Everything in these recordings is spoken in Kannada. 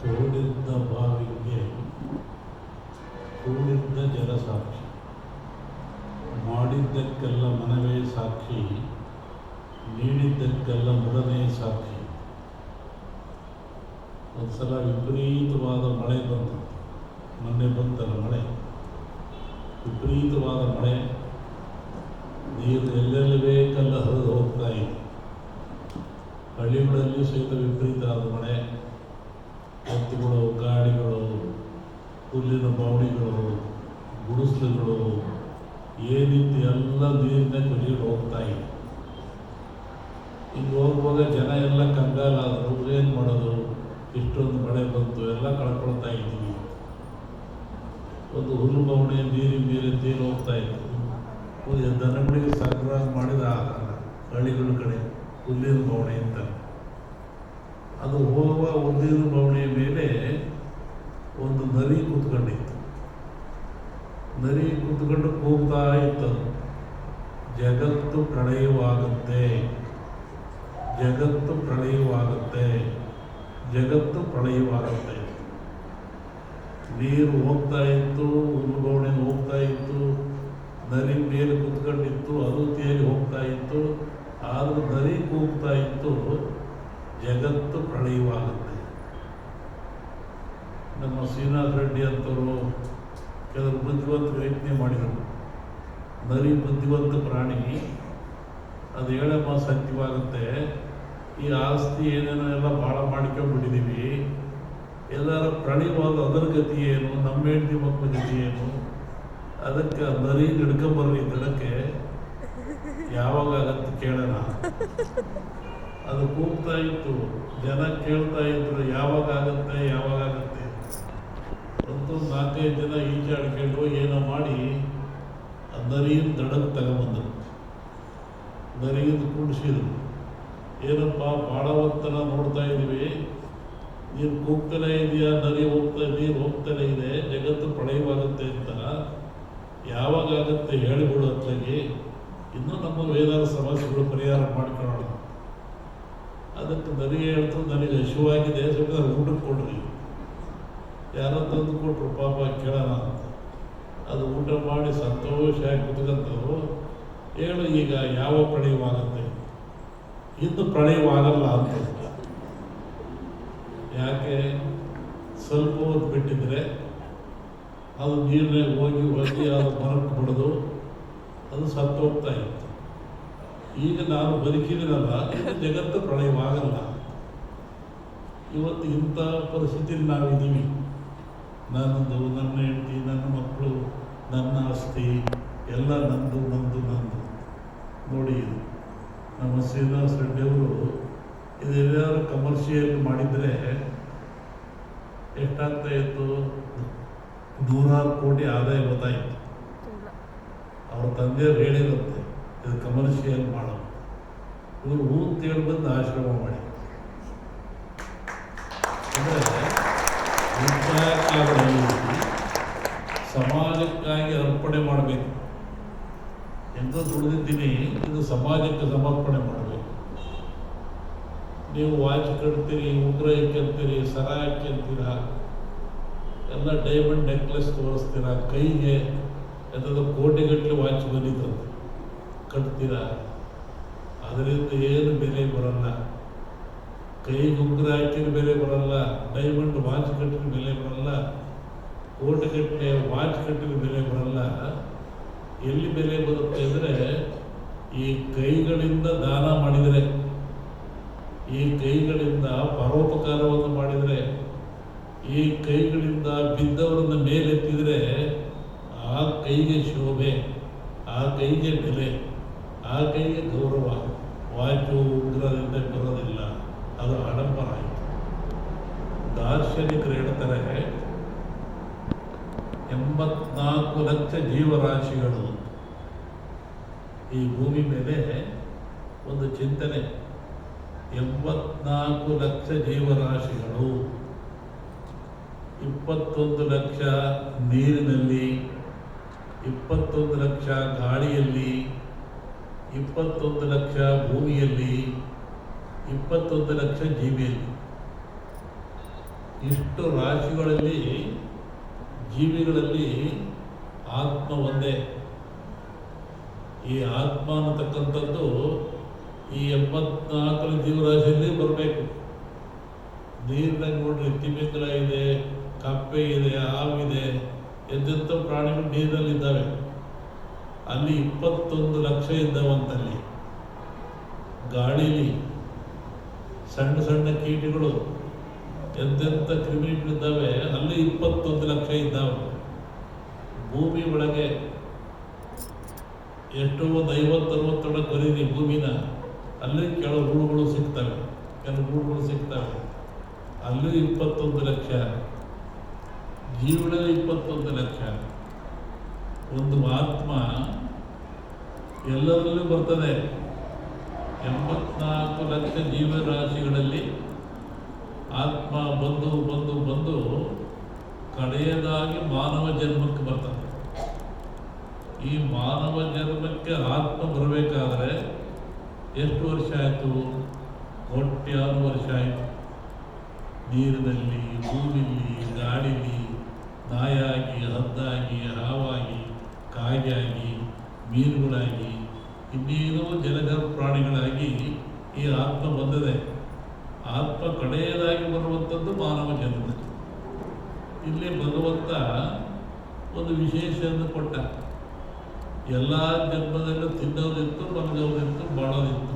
ತೋಡಿದ್ದ ಬಾವಿಗೆ ಕೂಡಿದ್ದ ಜಲ ಸಾಕ್ಷಿ ಮಾಡಿದ್ದಕ್ಕೆಲ್ಲ ಮನವೇ ಸಾಕ್ಷಿ ನೀಡಿದ್ದಕ್ಕೆಲ್ಲ ಮುಡನೇ ಸಾಕ್ಷಿ ಒಂದ್ಸಲ ವಿಪರೀತವಾದ ಮಳೆ ಬಂತು ಮೊನ್ನೆ ಬಂತಲ್ಲ ಮಳೆ ವಿಪರೀತವಾದ ಮಳೆ ನೀರು ಎಲ್ಲೆಲ್ಲಿ ಬೇಕಲ್ಲ ಹರಿದು ಹೋಗ್ತಾ ಇದೆ ಹಳ್ಳಿಗಳಲ್ಲಿ ಸಹಿತ ವಿಪರೀತ ಆದ ಮಳೆ ಎತ್ತುಗಳು ಗಾಡಿಗಳು ಹುಲ್ಲಿನ ಬಾವಣಿಗಳು, ಗುಡಿಸಲುಗಳು ಏನಿತ್ತು ಎಲ್ಲ ನೀರಿನ ಕೊಚ್ಚಿಕೊಂಡು ಹೋಗ್ತಾ ಇದೆ. ಇಲ್ಲಿ ಹೋಗುವಾಗ ಜನ ಎಲ್ಲ ಕಂಗಾಲಾದರು ಏನು ಮಾಡೋದು? ಇಷ್ಟೊಂದು ಮಳೆ ಬಂತು, ಎಲ್ಲ ಕಳ್ಕೊಳ್ತಾ ಇದ್ದೀವಿ. ಒಂದು ಹುಲ್ಲು ಬವಣೆ, ನೀರಿನ ಮೇಲೆ ತೇಲಿ ಹೋಗ್ತಾ ಇತ್ತು ದನಗಳಿಗೆ ಸರಬರಾಜು ಮಾಡಿದ ಆಹಾರ ಹಳ್ಳಿಗಳ ಕಡೆ ಹುಲ್ಲಿನ ಬವಣೆ ಅಂತ. ಅದು ಹೋಗುವ ಒಂದೇನು ಬವಣೆಯ ಮೇಲೆ ಒಂದು ನರಿ ಕೂತ್ಕೊಂಡಿತ್ತು. ನರಿ ಕೂತ್ಕೊಂಡು ಕೂಗ್ತಾ ಇತ್ತು ಜಗತ್ತು ಪ್ರಳಯವಾಗುತ್ತೆ. ಜಗತ್ತು ಪ್ರಳಯವಾಗುತ್ತೆ. ಜಗತ್ತು ಪ್ರಳಯವಾಗುತ್ತೆ. ನೀರು ಹೋಗ್ತಾ ಇತ್ತು ಹುಲ್ಲುಗೌಣೆ ಹೋಗ್ತಾ ಇತ್ತು. ನರಿ ಮೇಲೆ ಕೂತ್ಕೊಂಡಿತ್ತು, ಅದು ತೇಲಿ ಹೋಗ್ತಾ ಇತ್ತು. ಆದರೂ ನರಿ ಕೂಗ್ತಾ ಇತ್ತು. ಜಗತ್ತು ಪ್ರಳಯವಾಗುತ್ತೆ. ನಮ್ಮ ಶ್ರೀನಾಥ್ ರೆಡ್ಡಿ ಅಂತವರು ಕೆಲವರು ಬುದ್ಧಿವಂತ ಯೋಚನೆ ಮಾಡಿದರು. ನರಿ ಬುದ್ಧಿವಂತ ಪ್ರಾಣಿ. ಅದು ಹೇಳಮ್ಮ ಸತ್ಯವಾಗುತ್ತೆ. ಈ ಆಸ್ತಿ ಏನೇನೋ ಎಲ್ಲ ಭಾಳ ಮಾಡ್ಕೊಂಡ್ಬಿಟ್ಟಿದ್ದೀವಿ ಎಲ್ಲರ ಪ್ರಣಿವಾದ ಅದರ ಗತಿ ಏನು? ನಮ್ಮ ಹೆಂಡತಿ ಮಕ್ಕಳ ಗತಿ ಏನು? ಅದಕ್ಕೆ ನರಿ ಹಿಡ್ಕೊಂಬರ್ರಿ ದಡಕ್ಕೆ ಯಾವಾಗ ಆಗತ್ತೆ ಕೇಳೋಣ. ಅದು ಕೂಗ್ತಾ ಇತ್ತು. ಜನ ಕೇಳ್ತಾ ಇದ್ರು ಯಾವಾಗ ಆಗುತ್ತೆ ಯಾವಾಗ ಆಗುತ್ತೆ ಅಂತೂ ನಾಲ್ಕೈದು ಜನ ಈಜಾಡ್ಕೊಂಡು ಏನೋ ಮಾಡಿ ನರಿಯಿಂದ ದಡಕ್ಕೆ ತಗೊಂಬಂದರು. ನರಿಯಿಂದ ಕುಡಿಸಿದ್ರು. ಏನಪ್ಪ, ಭಾಳ ಹೊತ್ತನ ನೋಡ್ತಾ ಇದ್ದೀವಿ ನೀರು ಕೂಗ್ತಾನೆ ಇದೆಯಾ, ನರಿ ಹೋಗ್ತಾ, ನೀರು ಹೋಗ್ತಾನೆ ಇದೆ, ಜಗತ್ತು ಪ್ರಳಯವಾಗುತ್ತೆ ಅಂತ. ಯಾವಾಗ ಆಗುತ್ತೆ ಹೇಳಿಬಿಡು ಅತ್ಲಾಗಿ. ಇನ್ನೂ ನಮ್ಮ ವೇದಾರ ಸಮಸ್ಯೆಗಳು ಪರಿಹಾರ ಮಾಡ್ಕೊಳ್ಳೋಣ. ಅದಕ್ಕೆ ನನಗೆ ಹೇಳ್ತು ನನಗೆ ಹಸಿವಾಗಿದೆ ಸ್ವಲ್ಪ ಊಟಕ್ಕೆ ಕೊಡ್ರಿ. ಯಾರೋ ತಂದು ಕೊಟ್ರು ಪಾಪ, ಕೇಳೋಣ ಅದು ಊಟ ಮಾಡಿ ಸಂತೋಷವಾಗಿ ಕುತ್ಕೊಂತವು ಹೇಳು ಈಗ ಯಾವ ಪ್ರಳಯವಾಗುತ್ತೆ ಇನ್ನು ಪ್ರಣಯವಾಗಲ್ಲ ಅಂತ ಯಾಕೆ? ಸ್ವಲ್ಪ ಹೊತ್ತು ಬಿಟ್ಟಿದ್ರೆ ಅದು ನೀರನ್ನೇ ಹೋಗಿ ಹೋಗಿ ಅದು ಮರಕ್ಕೆ ಬಿಡೋದು, ಅದು ಸತ್ತು ಹೋಗ್ತಾ ಈಗ ನಾನು ಬದುಕಿದ್ದೀನಲ್ಲ ಇದು ಜಗತ್ತು ಪ್ರಳಯವಾಗಲ್ಲ. ಇವತ್ತು ಇಂಥ ಪರಿಸ್ಥಿತಿಯಲ್ಲಿ ನಾವಿದ್ದೀವಿ. ನನ್ನದು ನನ್ನ ಹೆಂಡತಿ ನನ್ನ ಮಕ್ಕಳು ನನ್ನ ಆಸ್ತಿ ಎಲ್ಲ ನಂದು ನಂದು ನಂದು. ನೋಡಿ ನಮ್ಮ ಶ್ರೀನಿವಾಸ ರೆಡ್ಡಿಯವರು ಅವರು ಇದೆಲ್ಲಾರು ಕಮರ್ಷಿಯಲ್ ಮಾಡಿದರೆ ಎಷ್ಟಾಗ್ತಾ ಇತ್ತು? ನೂರಾರು ಕೋಟಿ ಆದಾಯ ಗೊತ್ತಾಯಿತು. ಅವ್ರ ತಂದೆಯವ್ರು ಹೇಳಿರುತ್ತೆ ಕಮರ್ಷಿಯಲ್ ಮಾಡೋದು ಇವರು ಹೂ ತೇಳಿ ಬಂದು ಆಶ್ರಮ ಮಾಡಿ. ಅಂದರೆ ಸಮಾಜಕ್ಕಾಗಿ ಅರ್ಪಣೆ ಮಾಡಬೇಕು. ಎಂತ ದುಡಿದಿದ್ದೀನಿ, ಇದು ಸಮಾಜಕ್ಕೆ ಸಮರ್ಪಣೆ ಮಾಡಬೇಕು. ನೀವು ವಾಚ್ ಕಟ್ತೀರಿ ಉಗ್ರ ಇಕ್ಕಂತೀರಿ ಸರ ಹಾಕ್ಯಂತೀರ ಎಲ್ಲ ಡೈಮಂಡ್ ನೆಕ್ಲೆಸ್ ತೋರಿಸ್ತೀರಾ? ಕೈಗೆ, ಎಂಥದ್ದು ಕೋಟಿಗಟ್ಟಲೆ ವಾಚ್ ಬಂದಿತ್ತಂತೆ. ಕಟ್ತೀರ? ಅದರಿಂದ ಏನು ಬೆಲೆ ಬರಲ್ಲ. ಕೈ ಉಗ್ರ ಹಾಕಿದ ಬೆಲೆ ಬರಲ್ಲ. ಡೈಮಂಡ್ ವಾಚ್ ಕಟ್ಟಿದ ಬೆಲೆ ಬರಲ್ಲ. ಕೋಟಿಗಟ್ಟಲೆ ವಾಚ್ ಕಟ್ಟಿದ ಬೆಲೆ ಬರಲ್ಲ. ಎಲ್ಲಿ ಬೆಲೆ ಬರುತ್ತೆ ಅಂದರೆ, ಈ ಕೈಗಳಿಂದ ದಾನ ಮಾಡಿದರೆ, ಈ ಕೈಗಳಿಂದ ಪರೋಪಕಾರವನ್ನು ಮಾಡಿದರೆ, ಈ ಕೈಗಳಿಂದ ಬಿದ್ದವರನ್ನ ಮೇಲೆತ್ತಿದರೆ, ಆ ಕೈಗೆ ಶೋಭೆ, ಆ ಕೈಗೆ ಬೆಲೆ. ಕೈಗೆ ಗೌರವ. ವಾಯು ಉಗ್ರದಿಂದ ಬರೋದಿಲ್ಲ. ಅದು ಆಡಂಬರ ಆಯಿತು. ದಾರ್ಶನಿಕರು ಹೇಳ್ತಾರೆ, ಎಂಬತ್ನಾಲ್ಕು ಲಕ್ಷ ಜೀವರಾಶಿಗಳು. ಈ ಭೂಮಿ ಮೇಲೆ ಒಂದು ಚಿಂತನೆ. ಎಂಬತ್ನಾಲ್ಕು ಲಕ್ಷ ಜೀವರಾಶಿಗಳು. ಇಪ್ಪತ್ತೊಂದು ಲಕ್ಷ ನೀರಿನಲ್ಲಿ, ಇಪ್ಪತ್ತೊಂದು ಲಕ್ಷ ಗಾಳಿಯಲ್ಲಿ ಇಪ್ಪತ್ತೊಂದು ಲಕ್ಷ ಭೂಮಿಯಲ್ಲಿ, ಇಪ್ಪತ್ತೊಂದು ಲಕ್ಷ ಜೀವಿಯಲ್ಲಿ. ಇಷ್ಟು ರಾಶಿಗಳಲ್ಲಿ ಜೀವಿಗಳಲ್ಲಿ ಆತ್ಮ ಒಂದೇ. ಈ ಆತ್ಮ ಅನ್ನತಕ್ಕಂಥದ್ದು ಈ ಎಂಬತ್ನಾಲ್ಕು ಜೀವರಾಶಿಯಲ್ಲಿ ಬರಬೇಕು. ನೀರಿನಾಗ ನೋಡ್ರಿ, ತಿಮಿಂಗಲ ಇದೆ, ಕಪ್ಪೆ ಇದೆ ಹಾವಿದೆ ಎಂತೆಂಥ ಪ್ರಾಣಿಗಳು ನೀರಿನಲ್ಲಿ ಇದ್ದಾವೆ ಅಲ್ಲಿ ಇಪ್ಪತ್ತೊಂದು ಲಕ್ಷ ಇದ್ದವಂತಲ್ಲಿ ಗಾಳಿಲಿ ಸಣ್ಣ ಸಣ್ಣ ಕೀಟಗಳು ಎಂತೆಂಥ ಕ್ರಿಮಿಗಳಿದ್ದಾವೆ ಅಲ್ಲಿ ಇಪ್ಪತ್ತೊಂದು ಲಕ್ಷ ಇದ್ದಾವೆ. ಭೂಮಿ ಒಳಗೆ ಎಷ್ಟೋ ಒಂದು ಐವತ್ತು ಬರೀರಿ ಭೂಮಿನ, ಅಲ್ಲಿ ಕೆಲವು ಹುಳುಗಳು ಸಿಗ್ತವೆ, ಕೆಲವು ಹುಳುಗಳು ಸಿಗ್ತವೆ. ಅಲ್ಲೂ ಇಪ್ಪತ್ತೊಂದು ಲಕ್ಷ ಜೀವನ ಇಪ್ಪತ್ತೊಂದು ಲಕ್ಷ. ಒಂದು ಆತ್ಮ ಎಲ್ಲರಲ್ಲೂ ಬರ್ತದೆ. ಎಂಬತ್ನಾಲ್ಕು ಲಕ್ಷ ಜೀವರಾಶಿಗಳಲ್ಲಿ ಆತ್ಮ ಬಂದು ಬಂದು ಬಂದು ಕಡೆಯದಾಗಿ ಮಾನವ ಜನ್ಮಕ್ಕೆ ಬರ್ತದೆ. ಈ ಮಾನವ ಜನ್ಮಕ್ಕೆ ಆತ್ಮ ಬರಬೇಕಾದ್ರೆ ಎಷ್ಟು ವರ್ಷ ಆಯಿತು? ಆರು ವರ್ಷ ಆಯಿತು. ನೀರಿನಲ್ಲಿ, ಭೂಮಿಲಿ ಗಾಳಿಲಿ ನಾಯಾಗಿ, ಹದ್ದಾಗಿ, ಹಾವಾಗಿ, ಕಾಯಾಗಿ ಮೀನುಗಳಾಗಿ ಇನ್ನೇನೋ ಜಲಚರ ಪ್ರಾಣಿಗಳಾಗಿ ಈ ಆತ್ಮ ಬಂದದೆ. ಆತ್ಮ ಕಡೆಯದಾಗಿ ಬರುವಂಥದ್ದು ಮಾನವ ಜನ್ಮ. ಇಲ್ಲಿ ಭಗವಂತ ಒಂದು ವಿಶೇಷವನ್ನು ಕೊಟ್ಟ. ಎಲ್ಲ ಜನ್ಮದಲ್ಲೂ ತಿನ್ನೋದಿತ್ತು ಮಲಗೋದಿತ್ತು ಬಾಳೋದಿತ್ತು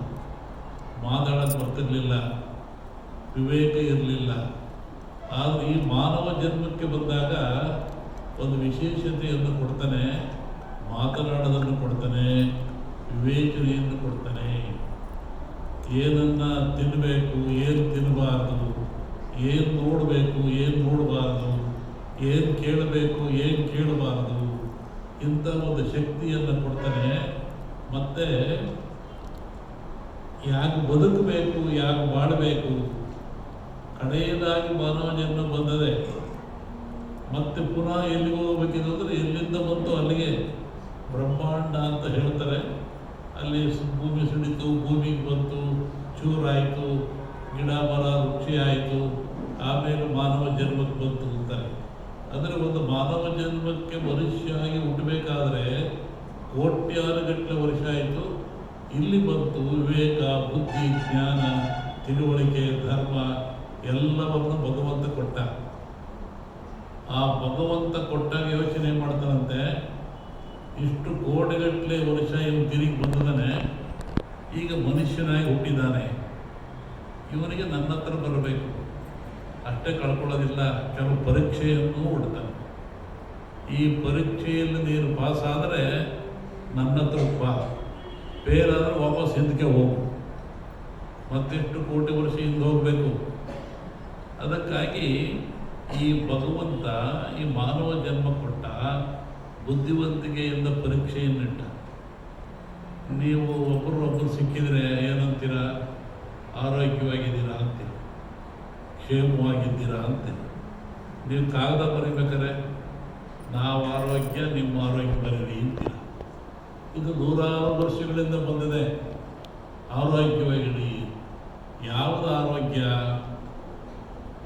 ಮಾತಾಡೋದು ಬರ್ತಿರಲಿಲ್ಲ. ವಿವೇಕ ಇರಲಿಲ್ಲ. ಆದರೆ ಈ ಮಾನವ ಜನ್ಮಕ್ಕೆ ಬಂದಾಗ ಒಂದು ವಿಶೇಷತೆಯನ್ನು ಕೊಡ್ತಾನೆ. ಮಾತನಾಡೋದನ್ನು ಕೊಡ್ತಾನೆ, ವಿವೇಚನೆಯನ್ನು ಕೊಡ್ತಾನೆ. ಏನನ್ನ ತಿನ್ನಬೇಕು ಏನು ತಿನ್ನಬಾರದು ಏನು ನೋಡಬೇಕು, ಏನು ನೋಡಬಾರದು, ಏನು ಕೇಳಬೇಕು, ಏನು ಕೇಳಬಾರದು ಇಂಥ ಒಂದು ಶಕ್ತಿಯನ್ನು ಕೊಡ್ತಾನೆ. ಮತ್ತೆ ಯಾಕೆ ಬದುಕಬೇಕು, ಯಾಕೆ ಬಾಳಬೇಕು? ಕಡೆಯದಾಗಿ ಮಾನವ ಜನ್ಮ ಬಂದದೆ. ಮತ್ತೆ ಪುನಃ ಎಲ್ಲಿಗೆ ಹೋಗ್ಬೇಕಿದೆ ಅಂದರೆ ಎಲ್ಲಿಂದ ಬಂತು ಅಲ್ಲಿಗೆ. ಬ್ರಹ್ಮಾಂಡ ಅಂತ ಹೇಳ್ತಾರೆ. ಅಲ್ಲಿ ಭೂಮಿ ಸುಡಿತು, ಭೂಮಿಗೆ ಬಂತು, ಚೂರಾಯಿತು, ಗಿಡ, ಮರ, ವೃಕ್ಷಿ ಆಯಿತು, ಆಮೇಲೆ ಮಾನವ ಜನ್ಮಕ್ಕೆ ಬಂತು ಅಂತಾರೆ ಅಂದರೆ ಒಂದು ಮಾನವ ಜನ್ಮಕ್ಕೆ ಮನುಷ್ಯ ಆಗಿ ಹುಟ್ಟಬೇಕಾದ್ರೆ ಕೋಟ್ಯಾರು ಗಟ್ಟಲೆ ವರ್ಷ ಆಯಿತು. ಇಲ್ಲಿ ಬಂತು ವಿವೇಕ, ಬುದ್ಧಿ, ಜ್ಞಾನ, ತಿಳುವಳಿಕೆ, ಧರ್ಮ ಎಲ್ಲವನ್ನು ಭಗವಂತ ಕೊಟ್ಟ. ಆ ಭಗವಂತ ಕೊಟ್ಟಾಗ ಯೋಚನೆ ಮಾಡ್ತಾನಂತೆ ಇಷ್ಟು ಕೋಟಿಗಟ್ಟಲೆ ವರ್ಷ ಇವನು ತಿರುಗಿ ಬಂದಿದ್ದಾನೆ. ಈಗ ಮನುಷ್ಯನಾಗಿ ಹುಟ್ಟಿದ್ದಾನೆ. ಇವನಿಗೆ ನನ್ನ ಹತ್ರ ಬರಬೇಕು. ಅಷ್ಟೇ ಕಳ್ಕೊಳ್ಳೋದಿಲ್ಲ. ಕೆಲವು ಪರೀಕ್ಷೆಯನ್ನು ಹುಡ್ತಾನೆ. ಈ ಪರೀಕ್ಷೆಯಲ್ಲಿ ನೀನು ಪಾಸ್ ಆದರೆ ನನ್ನ ಹತ್ರ ಬಾ. ಬೇರಾದರೂ ವಾಪಸ್ ಹಿಂದಕ್ಕೆ ಹೋಗು. ಮತ್ತೆಷ್ಟು ಕೋಟಿ ವರ್ಷ ಹಿಂದೆ ಹೋಗಬೇಕು. ಅದಕ್ಕಾಗಿ ಈ ಭಗವಂತ ಈ ಮಾನವ ಜನ್ಮ ಕೊಟ್ಟ ಬುದ್ಧಿವಂತಿಕೆಯಿಂದ ಪರೀಕ್ಷೆಯನ್ನಿಟ್ಟ. ನೀವು ಒಬ್ಬರೊಬ್ಬರು ಒಬ್ಬರು ಸಿಕ್ಕಿದರೆ ಏನಂತೀರ? ಆರೋಗ್ಯವಾಗಿದ್ದೀರಾ ಅಂತೀರ. ಕ್ಷೇಮವಾಗಿದ್ದೀರಾ ಅಂತೀರ. ನೀವು ಕಾಗದ ಬರೀಬೇಕಾದ್ರೆ, ನಾವು ಆರೋಗ್ಯ, ನಿಮ್ಮ ಆರೋಗ್ಯ ಬರೀರಿ ಅಂತೀರ. ಇದು ನೂರಾರು ವರ್ಷಗಳಿಂದ ಬಂದಿದೆ. ಆರೋಗ್ಯವಾಗಿಡಿ ಯಾವುದು ಆರೋಗ್ಯ?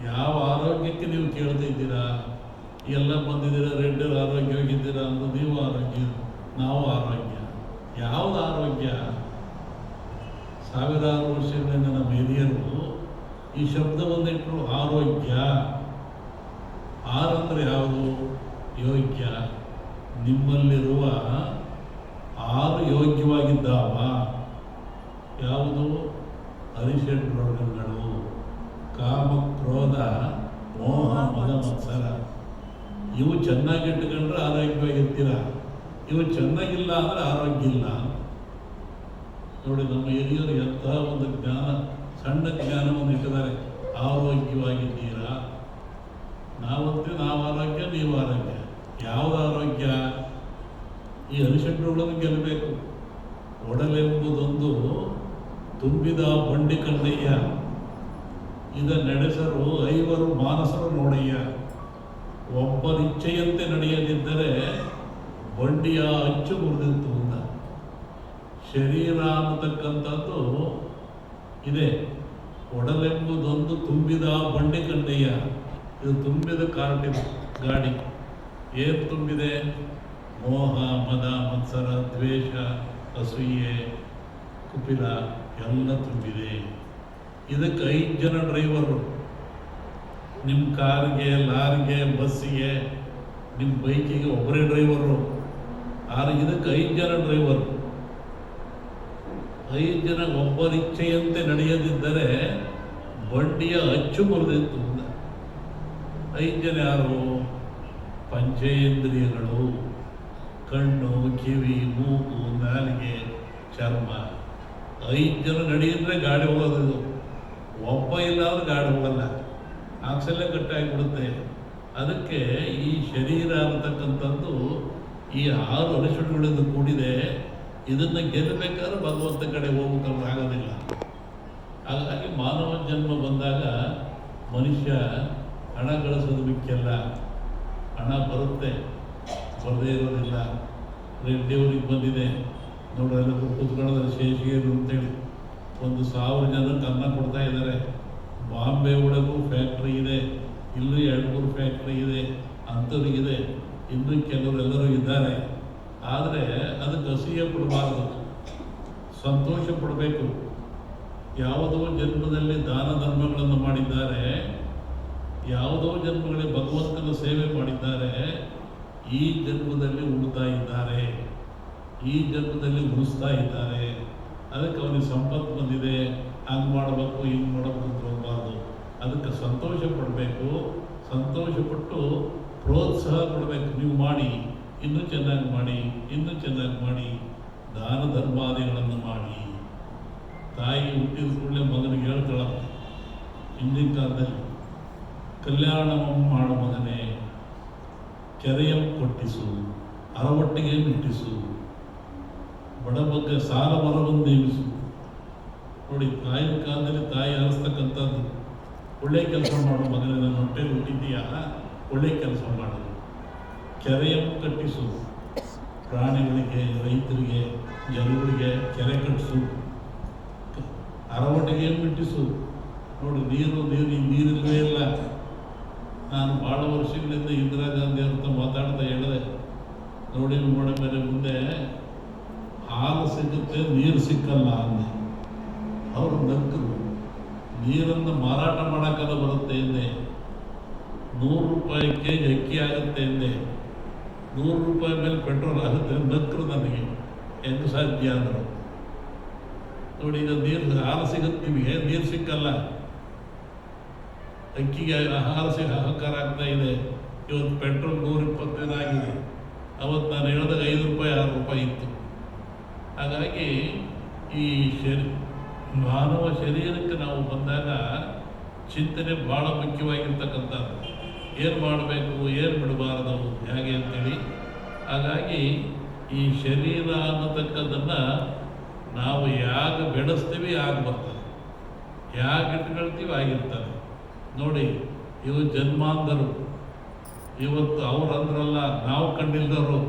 ಯಾವ ಆರೋಗ್ಯಕ್ಕೆ ನೀವು ಕೇಳ್ತಿದ್ದೀರಾ ಎಲ್ಲ ಬಂದಿದ್ದೀರಾ? ರೆಡ್ಡರು ಆರೋಗ್ಯವಾಗಿದ್ದೀರಾ ಅಂದ್ರೆ ನೀವು ಆರೋಗ್ಯ, ನಾವು ಆರೋಗ್ಯ. ಯಾವ್ದು ಆರೋಗ್ಯ? ಸಾವಿರಾರು ವರ್ಷಗಳಿಂದ ನಮ್ಮ ಹಿರಿಯರು ಈ ಶಬ್ದವನ್ನಿಟ್ಟರು ಆರೋಗ್ಯ. ಆರಂದ್ರೆ ಯಾವುದು? ಯೋಗ್ಯ. ನಿಮ್ಮಲ್ಲಿರುವ ಆರು ಯೋಗ್ಯವಾಗಿದ್ದಾವ. ಯಾವುದು? ಹರಿಷಡ್ ರೋಗಗಳು. ಕಾಮ ಕ್ರೋಧ ಮೋಹ ಮದ ಮತ್ಸರ ಇವು ಚೆನ್ನಾಗಿಟ್ಟುಕೊಂಡ್ರೆ ಆರೋಗ್ಯವಾಗಿರ್ತೀರ? ಇವು ಚೆನ್ನಾಗಿಲ್ಲ ಅಂದರೆ ಆರೋಗ್ಯ ಇಲ್ಲ. ನೋಡಿ, ನಮ್ಮ ಹಿರಿಯರು ಎಂತಹ ಒಂದು ಜ್ಞಾನ, ಸಣ್ಣ ಜ್ಞಾನವನ್ನು ಇಟ್ಟಿದ್ದಾರೆ. ಆರೋಗ್ಯವಾಗಿದ್ದೀರಾ? ನಾವಂತೆ ನಾವು ಆರೋಗ್ಯ, ನೀವು ಆರೋಗ್ಯ. ಯಾವ ಆರೋಗ್ಯ? ಈ ಹರಿಷಡ್ರುಗಳನ್ನು ಗೆಲ್ಲಬೇಕು. ಒಡಲೆಂಬುದೊಂದು ತುಂಬಿದ ಬಂಡಿ ಕಂಡಯ್ಯ ಇದ ನಡೆಸರು ಐವರು ಮಾನಸರು ನೋಡಯ್ಯ. ಒಬ್ಬರಿಚ್ಛೆಯಂತೆ ನಡೆಯದಿದ್ದರೆ ಬಂಡಿಯ ಅಚ್ಚು ಮುರಿದಿತ್ತು ಅಂತ. ಶರೀರ ಅನ್ನತಕ್ಕಂಥದ್ದು ಇದೆ. ಒಡಲೆಂಬುದೊಂದು ತುಂಬಿದ ಬಂಡಿ ಕಂಡೆಯ. ಇದು ತುಂಬಿದ ಕಾರ್ಟ್ ಗಾಡಿ. ಏನು ತುಂಬಿದೆ? ಮೋಹ, ಮದ, ಮತ್ಸರ, ದ್ವೇಷ, ಅಸೂಯೆ, ಕುಪಿಲ ಎಲ್ಲ ತುಂಬಿದೆ. ಇದಕ್ಕೆ ಐದು ಜನ ಡ್ರೈವರು ನಿಮ್ಮ ಕಾರಿಗೆ, ಲಾರಿಗೆ, ಬಸ್ಸಿಗೆ ನಿಮ್ಮ ಬೈಕಿಗೆ ಒಬ್ಬರೇ ಡ್ರೈವರು ಆರು ಇದಕ್ಕೆ ಐದು ಜನ ಡ್ರೈವರು ಐದು ಜನ ಒಬ್ಬರಿಚ್ಛೆಯಂತೆ ನಡೆಯದಿದ್ದರೆ ಬಂಡಿಯ ಅಚ್ಚು ಮುರಿದಿತ್ತು ಐದು ಜನ ಯಾರು? ಪಂಚೇಂದ್ರಿಯಗಳು. ಕಣ್ಣು, ಕಿವಿ, ಮೂಗು, ನಾಲಿಗೆ, ಚರ್ಮ. ಐದು ಜನ ನಡೆಯಿದ್ರೆ ಗಾಡಿ ಹೋಗೋದು. ಒಬ್ಬ ಇಲ್ಲ ಅಂದ್ರೆ ಗಾಡಿ ಹೋಗಲ್ಲ ಆಕ್ಸಲ್ಲೇ ಕಟ್ಟಾಗಿಬಿಡುತ್ತೆ ಅದಕ್ಕೆ ಈ ಶರೀರ ಅಂತಕ್ಕಂಥದ್ದು ಈ ಆರು ಅನುಷಣಗಳಿಂದ ಕೂಡಿದೆ. ಇದನ್ನು ಗೆಲ್ಲಬೇಕಾದ್ರೆ ಭಗವಂತ ಕಡೆ ಹೋಗ್ಬೇಕಾದ್ರೆ ಆಗೋದಿಲ್ಲ. ಹಾಗಾಗಿ ಮಾನವ ಜನ್ಮ ಬಂದಾಗ ಮನುಷ್ಯ ಹಣ ಗಳಿಸೋದು ಮಿಕ್ಕಲ್ಲ ಹಣ ಬರುತ್ತೆ, ಬರದೇ ಇರೋದಿಲ್ಲ. ದೇವರಿಗೆ ಬಂದಿದೆ. ನೋಡ್ರಿ ಎಲ್ಲರೂ ಕೂತ್ಕೊಳ್ಳೋದ್ರೆ ಶೇಷಿಗೆರು ಅಂತೇಳಿ. ಒಂದು ಸಾವಿರ ಜನಕ್ಕೆ ಅನ್ನ ಕೊಡ್ತಾ ಇದ್ದಾರೆ. ಬಾಂಬೆ ಒಳಗೂ ಫ್ಯಾಕ್ಟ್ರಿ ಇದೆ, ಇಲ್ಲಿ ಎರಡು ಮೂರು ಫ್ಯಾಕ್ಟ್ರಿ ಇದೆ ಅಂಥವ್ರಿಗಿದೆ ಇನ್ನೂ ಕೆಲವರೆಲ್ಲರೂ ಇದ್ದಾರೆ. ಆದರೆ ಅದಕ್ಕೆ ಅಸೂಯೆ ಕೊಡಬಾರದು ಸಂತೋಷ ಪಡಬೇಕು. ಯಾವುದೋ ಜನ್ಮದಲ್ಲಿ ದಾನ ಧರ್ಮಗಳನ್ನು ಮಾಡಿದ್ದಾರೆ, ಯಾವುದೋ ಜನ್ಮಗಳಲ್ಲಿ ಭಗವಂತನ ಸೇವೆ ಮಾಡಿದ್ದಾರೆ, ಈ ಜನ್ಮದಲ್ಲಿ ಉಳ್ತಾ ಇದ್ದಾರೆ, ಈ ಜನ್ಮದಲ್ಲಿ ಉಳಿಸ್ತಾ ಇದ್ದಾರೆ. ಅದಕ್ಕೆ ಅವನಿಗೆ ಸಂಪತ್ತು ಬಂದಿದೆ. ಹಂಗೆ ಮಾಡಬೇಕು, ಹಿಂಗೆ ಮಾಡಬೇಕು ಅದಕ್ಕೆ ಸಂತೋಷ ಪಡಬೇಕು, ಸಂತೋಷಪಟ್ಟು ಪ್ರೋತ್ಸಾಹ ಕೊಡಬೇಕು. ನೀವು ಮಾಡಿ, ಇನ್ನೂ ಚೆನ್ನಾಗಿ ಮಾಡಿ, ಇನ್ನೂ ಚೆನ್ನಾಗಿ ಮಾಡಿ ದಾನ ಧರ್ಮಾದಿಗಳನ್ನು ಮಾಡಿ. ತಾಯಿ ಹುಟ್ಟಿದ ಕೂಡಲೇ ಮಗನಿಗೆ ಹೇಳ್ತಾಳಂತೆ ಹಿಂದಿನ ಕಾಲದಲ್ಲಿ, ಕಲ್ಯಾಣ ಮಾಡು ಮಗನೇ, ಕೆರೆಯ ಕೊಟ್ಟಿಸು ಅರವಟ್ಟಿಗೆ ಬಡ ಬಗ್ಗೆ ಸಾಲ ಮರವನ್ನು ದೇವಿಸು. ನೋಡಿ, ತಾಯಿನ ಕಾಲದಲ್ಲಿ ತಾಯಿ ಹರಿಸ್ತಕ್ಕಂಥದ್ದು ಒಳ್ಳೆ ಕೆಲಸ ಮಾಡು ಮಗನ ಹೊಟ್ಟೆ ಹೊಟ್ಟೆಲಿ ಹುಟ್ಟಿದ್ದೀಯಾ ಒಳ್ಳೆ ಕೆಲಸ ಮಾಡು ಕೆರೆಯನ್ನು ಕಟ್ಟಿಸು. ಪ್ರಾಣಿಗಳಿಗೆ, ರೈತರಿಗೆ, ಜನಗಳಿಗೆ ಕೆರೆ ಕಟ್ಟಿಸು ಅರವಟ್ಟಿಗೆ ಬಿಟ್ಟಿಸು. ನೋಡಿ, ನೀರು ನೀರು, ಈ ನೀರಿಲ್ವೇ ಇಲ್ಲ. ನಾನು ಭಾಳ ವರ್ಷಗಳಿಂದ ಇಂದಿರಾ ಗಾಂಧಿ ಅಂತ ಮಾತಾಡ್ತಾ ಹೇಳಿದೆ. ನೋಡಿ ನೋಡ ಮೇಲೆ ಮುಂದೆ ಹಾಲು ಸಿಗುತ್ತೆ, ನೀರು ಸಿಕ್ಕಲ್ಲ ಅಂದೆ. ಅವರು ನಕ್ಕರು ನೀರನ್ನು ಮಾರಾಟ ಮಾಡೋಕ್ಕೆಲ್ಲ ಬರುತ್ತೆ ಎಂದೆ. ನೂರು ರೂಪಾಯಿ ಕೆ ಜಿ ಅಕ್ಕಿ ಆಗುತ್ತೆ ಎಂದೆ. ನೂರು ರೂಪಾಯಿ ಮೇಲೆ ಪೆಟ್ರೋಲ್ ಆಗುತ್ತೆ ನಕ್ಕರು ನನಗೆ. ಹೆಂಗೆ ಸಾಧ್ಯ ಅಂದರು. ನೋಡಿ ಈಗ ನೀರು ಹಾಲು ಸಿಗುತ್ತೆ ನಿಮಗೆ, ನೀರು ಸಿಕ್ಕಲ್ಲ. ಅಕ್ಕಿಗೆ ಆಹಾರ ಸಿಗ ಹಾಹಾಕಾರ ಆಗ್ತಾ ಇದೆ. ಇವತ್ತು ಪೆಟ್ರೋಲ್ ನೂರ ಇಪ್ಪತ್ತೈದು ಆಗಿದೆ. ಅವತ್ತು ನಾನು ಹೇಳಿದಾಗ ಐದು ರೂಪಾಯಿ ಆರು ರೂಪಾಯಿ ಇತ್ತು. ಹಾಗಾಗಿ ಈ ಶರೀ ಮಾನವ ಶರೀರಕ್ಕೆ ನಾವು ಬಂದಾಗ ಚಿಂತನೆ ಭಾಳ ಮುಖ್ಯವಾಗಿರ್ತಕ್ಕಂಥದ್ದು. ಏನು ಮಾಡಬೇಕು, ಏನು ಬಿಡಬಾರದು, ಹೇಗೆ ಅಂತೇಳಿ. ಹಾಗಾಗಿ ಈ ಶರೀರ ಅನ್ನತಕ್ಕದನ್ನು ನಾವು ಯಾಗ ಬೆಳೆಸ್ತೀವಿ ಆಗ ಬರ್ತದೆ. ಯಾಕೆ ಇಟ್ಕೊಳ್ತೀವಿ ಆಗಿರ್ತದೆ ನೋಡಿ, ಇವು ಜನ್ಮಾಂಧರು. ಇವತ್ತು ಅವ್ರು ನಾವು ಕಂಡಿಲ್ದವರು